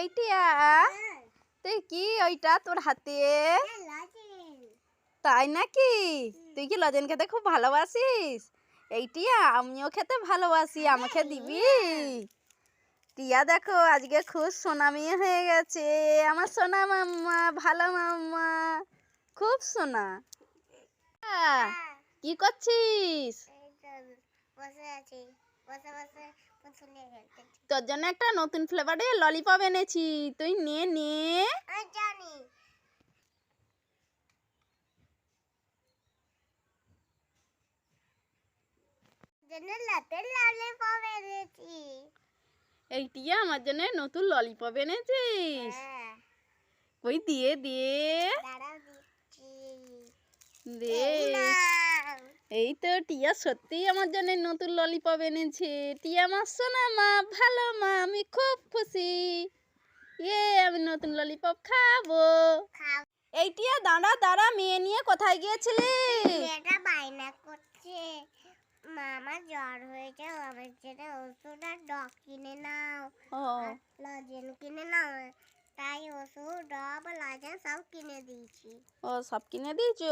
এইটিয়া তুই কি ওইটা তোর হাতে? তাই নাকি? তুই কি লজেন খেতে খুব ভালোবাসিস? এইটিয়া আমিও খেতে ভালোবাসি, আমাকে দিবি? টিয়া, দেখো, আজকে খুব সোনা মেয়ে হয়ে গেছে। আমার সোনা মাম্মা, ভালো মাম্মা, খুব সোনা। কি করছিস? তোর জন্য একটা নতুন ফ্লেভারের ললিপপ এনেছি। তুই নে নে। জানি। এই টিয়া আমার জন্য নতুন ললিপপ এনেছিস। হ্যাঁ। কই দিয়ে দিয়ে। দে এই তো টিয়া সত্যিই আমার জন্য নতুন ললিপপ এনেছে। টিয়া আমার সোনা মা ভালো মা আমি খুব খুশি। ইয়ে আমি নতুন ললিপপ খাব। এই টিয়া দাঁড়া দাঁড়া মেয়ে নিয়ে কোথায় গিয়েছিলি? এটা বায়না করছে। মামা জ্বর হয়েছে আমার জন্য ওষুধ আর ডগ কিনে নাও। ও। লজেন কিনে নাও। তাই ওষুধ ডব লজেন সব কিনে দিয়েছি। ও সব কিনে দিয়েছ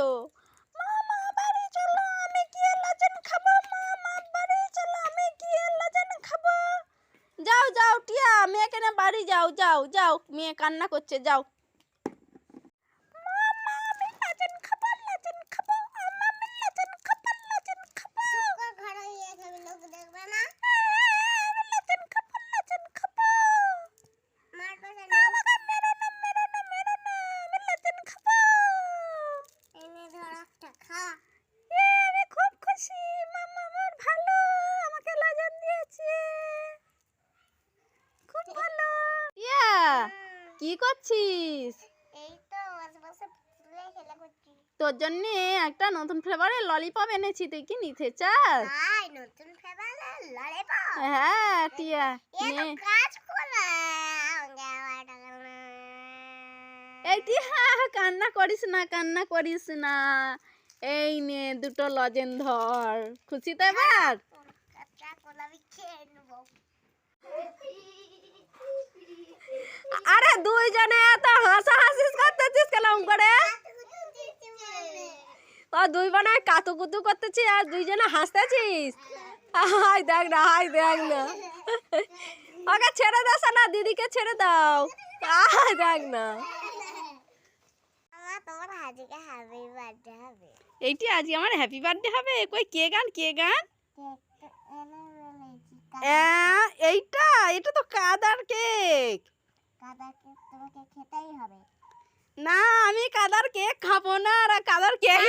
মামা বাড়ি চলো আমি গিয়ে লজেন খাব মামা বাড়ি চলো আমি গিয়ে লজেন খাব যাও যাও কেন বাড়ি যাও যাও যাও মেয়ে কান্না করছে যাও মামা আমি লজেন খাব লজেন খাব মামা আমি লজেন খাব লজেন খাব শুক্র ঘরে গিয়ে খাবি লোক দেখবে না আমি লজেন খাব লজেন খাব মার পাশে না আমাকে মেরো না মেরো না মেরো না আমি লজেন খাব এনে ধর একটা খা এ, আমি খুব খুশি মামা আমার ভালো আমাকে লজেন দিয়েছে খুব ভালো ইয়া কি করছিস? তোর জন্য একটা নতুন ফ্লেভারের ললিপপ এনেছি তুই কি নিতে চাস? নতুন ফেবালে লড়ে হ্যাঁ টিয়া কাজ এই টিয়া কান্না করিস না কান্না করিস না। এই নে দুটো লজেন ধর। খুশি তো এবার? আরে দুইজনে এত হাসাহাসিস করতেছিস কেমন করে ও দুই বোনায় কাতু কুতু করতেছি আর দুইজনে হাসতেছিস? হাই দেখ না হাই দেখ না। ওকে ছেড়ে দাও না দিদিকে ছেড়ে দাও। হাই দেখ না। এইটি আজকে আমার হ্যাপি বার্থডে হবে। কই কে গান কে গান? এইটা এটা তো কাদার কেক কেক তোমাকে খেতেই হবে। না আমি কাদার কেক খাব না আর কাদার কেক